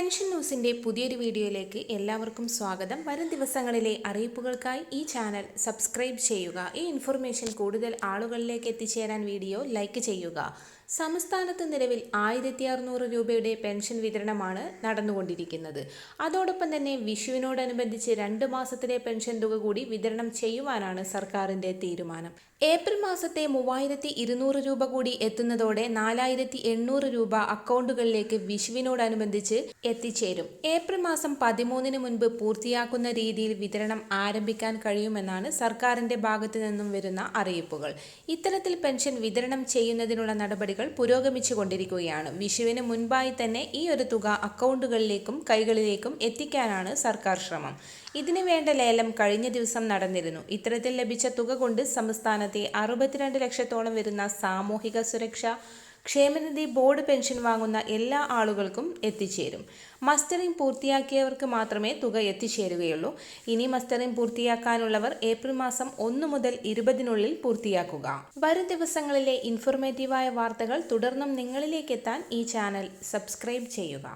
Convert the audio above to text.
Pension ന്യൂസിന്റെ പുതിയൊരു വീഡിയോയിലേക്ക് എല്ലാവർക്കും സ്വാഗതം. വരും ദിവസങ്ങളിലെ അറിയിപ്പുകൾക്കായി ഈ ചാനൽ സബ്സ്ക്രൈബ് ചെയ്യുക. ഈ ഇൻഫർമേഷൻ കൂടുതൽ ആളുകളിലേക്ക് എത്തിച്ചേരാൻ വീഡിയോ ലൈക്ക് ചെയ്യുക. സംസ്ഥാനത്ത് നിലവിൽ ആയിരത്തി അറുന്നൂറ് രൂപയുടെ പെൻഷൻ വിതരണമാണ് നടന്നുകൊണ്ടിരിക്കുന്നത്. അതോടൊപ്പം തന്നെ വിഷുവിനോടനുബന്ധിച്ച് രണ്ട് മാസത്തിലെ പെൻഷൻ തുക കൂടി വിതരണം ചെയ്യുവാനാണ് സർക്കാരിന്റെ തീരുമാനം. ഏപ്രിൽ മാസത്തെ മൂവായിരത്തി ഇരുന്നൂറ് രൂപ കൂടി എത്തുന്നതോടെ നാലായിരത്തി എണ്ണൂറ് രൂപ അക്കൗണ്ടുകളിലേക്ക് വിഷുവിനോടനുബന്ധിച്ച് എത്തിച്ചേരും. ഏപ്രിൽ മാസം പതിമൂന്നിന് മുൻപ് പൂർത്തിയാക്കുന്ന രീതിയിൽ വിതരണം ആരംഭിക്കാൻ കഴിയുമെന്നാണ് സർക്കാരിന്റെ ഭാഗത്തു നിന്നും വരുന്ന അറിയിപ്പുകൾ. ഇത്തരത്തിൽ പെൻഷൻ വിതരണം ചെയ്യുന്നതിനുള്ള നടപടികൾ പുരോഗമിച്ചുകൊണ്ടിരിക്കുകയാണ്. വിഷുവിന് മുൻപായി തന്നെ ഈ ഒരു തുക അക്കൗണ്ടുകളിലേക്കും കൈകളിലേക്കും എത്തിക്കാനാണ് സർക്കാർ ശ്രമം. ഇതിനു വേണ്ട ലേലം കഴിഞ്ഞ ദിവസം നടന്നിരുന്നു. ഇത്തരത്തിൽ ലഭിച്ച തുക കൊണ്ട് സംസ്ഥാനത്തെ അറുപത്തിരണ്ട് ലക്ഷത്തോളം വരുന്ന സാമൂഹിക സുരക്ഷ ക്ഷേമനിധി ബോർഡ് പെൻഷൻ വാങ്ങുന്ന എല്ലാ ആളുകൾക്കും എത്തിച്ചേരും. മസ്റ്ററിംഗ് പൂർത്തിയാക്കിയവർക്ക് മാത്രമേ തുക എത്തിച്ചേരുകയുള്ളൂ. ഇനി മസ്റ്ററിംഗ് പൂർത്തിയാക്കാനുള്ളവർ ഏപ്രിൽ മാസം ഒന്ന് മുതൽ ഇരുപതിനുള്ളിൽ പൂർത്തിയാക്കുക. വരും ദിവസങ്ങളിലെ ഇൻഫോർമേറ്റീവായ വാർത്തകൾ തുടർന്നും നിങ്ങളിലേക്ക് എത്താൻ ഈ ചാനൽ സബ്സ്ക്രൈബ് ചെയ്യുക.